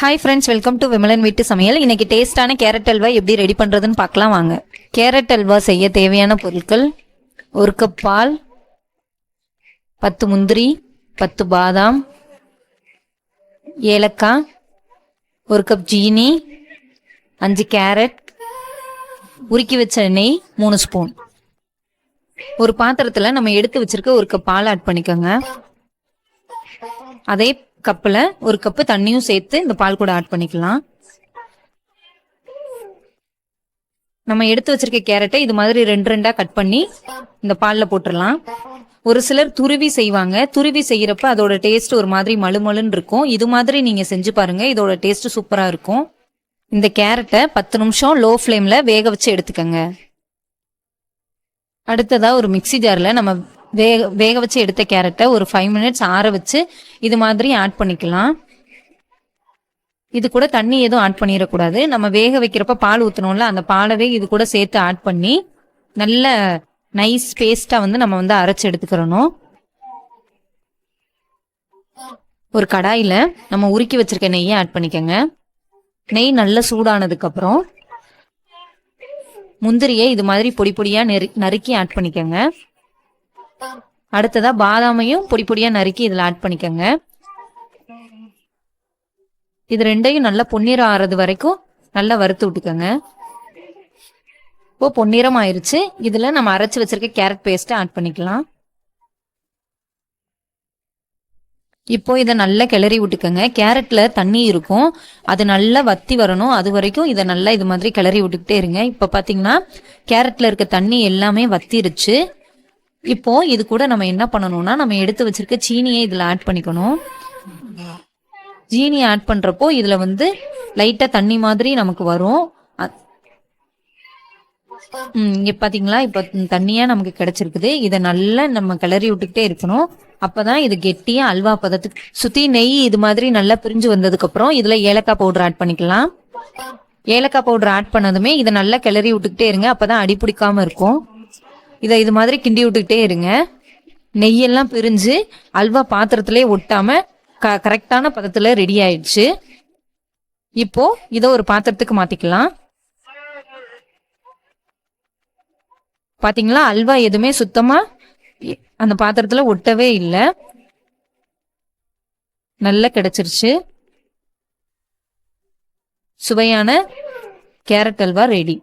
Hi friends welcome to Vimalan வீட்டு சமையல் இன்னைக்கு டேஸ்டான கேரட் அல்வா எப்படி ரெடி பண்ணுறதுன்னு பார்க்கலாம் வாங்க. கேரட் அல்வா செய்ய தேவையான பொருட்கள் ஒரு கப் பால் பத்து முந்திரி பத்து பாதாம் ஏலக்காய் ஒரு கப் ஜீனி அஞ்சு கேரட் உருக்கி வச்ச நெய் மூணு ஸ்பூன் ஒரு பாத்திரத்தில் நம்ம எடுத்து வச்சிருக்க ஒரு கப் பால் ஆட் பண்ணிக்கோங்க. அதே கப்பில் ஒரு கப்பு தண்ணியும் சேர்த்து இந்த பால் கூட ஆட் பண்ணிக்கலாம். நம்ம எடுத்து வச்சிருக்க கேரட்டை இது மாதிரி ரெண்டு ரெண்டா கட் பண்ணி இந்த பாலில் போட்டுடலாம். ஒரு சிலர் துருவி செய்வாங்க. துருவி செய்யறப்ப அதோட டேஸ்ட் ஒரு மாதிரி மழுமழுன்னு இருக்கும். இது மாதிரி நீங்க செஞ்சு பாருங்க. இதோட டேஸ்ட் சூப்பரா இருக்கும். இந்த கேரட்டை பத்து நிமிஷம் லோ ஃப்ளேம்ல வேக வச்சு எடுத்துக்கங்க. அடுத்ததா ஒரு மிக்ஸி ஜார்ல நம்ம வேக வேக வச்சு எடுத்த கேரட்டை ஒரு ஃபைவ் மினிட்ஸ் ஆற வச்சு இது மாதிரி ஆட் பண்ணிக்கலாம். இது கூட தண்ணி எதுவும் ஆட் பண்ணிடக்கூடாது. நம்ம வேக வைக்கிறப்ப பால் ஊற்றணும்ல அந்த பாலவே இது கூட சேர்த்து ஆட் பண்ணி நல்ல நைஸ் பேஸ்ட்டாக வந்து நம்ம வந்து அரைச்சி எடுத்துக்கிறணும். ஒரு கடாயில் நம்ம உருக்கி வச்சிருக்க நெய்யை ஆட் பண்ணிக்கோங்க. நெய் நல்லா சூடானதுக்கப்புறம் முந்திரியை இது மாதிரி பொடி பொடியாக நெரு நறுக்கி ஆட் பண்ணிக்கோங்க. அடுத்ததா பாதாமையும் பொடி பொடியா நறுக்கி இதுல ஆட் பண்ணிக்கோங்க. இது ரெண்டையும் நல்லா பொன்னிறம் ஆறது வரைக்கும் நல்லா வறுத்து விட்டுக்கோங்க. இப்போ பொன்னிறம் ஆயிருச்சு. இதுல நம்ம அரைச்சு வச்சிருக்க கேரட் பேஸ்ட்டை ஆட் பண்ணிக்கலாம். இப்போ இதை நல்லா கிளறி விட்டுக்கோங்க. கேரட்ல தண்ணி இருக்கும். அது நல்லா வத்தி வரணும். அது வரைக்கும் இதை நல்லா இது மாதிரி கிளறி விட்டுக்கிட்டே இருங்க. இப்போ பார்த்தீங்கன்னா கேரட்ல இருக்க தண்ணி எல்லாமே வத்திருச்சு. இப்போ இது கூட நம்ம என்ன பண்ணணும்னா நம்ம எடுத்து வச்சிருக்க சீனியை இதுல ஆட் பண்ணிக்கணும். சீனி ஆட் பண்றப்போ இதுல வந்து லைட்டா தண்ணி மாதிரி நமக்கு வரும். அ- பார்த்தீங்களா இங்க பாத்தீங்களா? இப்ப தண்ணியா நமக்கு கிடைச்சிருக்குது. இதை நல்லா நம்ம கிளறி விட்டுக்கிட்டே இருக்கணும். அப்பதான் இது கெட்டியா அல்வா பதத்துக்கு சுத்தி நெய் இது மாதிரி நல்லா பிரிஞ்சு வந்ததுக்கு அப்புறம் இதுல ஏலக்காய் பவுடர் ஆட் பண்ணிக்கலாம். ஏலக்காய் பவுடர் ஆட் பண்ணதுமே இதை நல்லா கிளறி விட்டுக்கிட்டே இருங்க. அப்பதான் அடி பிடிக்காம இருக்கும். இதை இது மாதிரி கிண்டி விட்டுக்கிட்டே இருங்க. நெய்யெல்லாம் பிரிஞ்சு அல்வா பாத்திரத்திலே ஒட்டாம க கரெக்டான பதத்தில் ரெடி ஆயிடுச்சு. இப்போ இதை ஒரு பாத்திரத்துக்கு மாத்திக்கலாம். பாத்தீங்களா? அல்வா எதுவுமே சுத்தமா அந்த பாத்திரத்துல ஒட்டவே இல்லை. நல்லா கிடைச்சிருச்சு. சுவையான கேரட் அல்வா ரெடி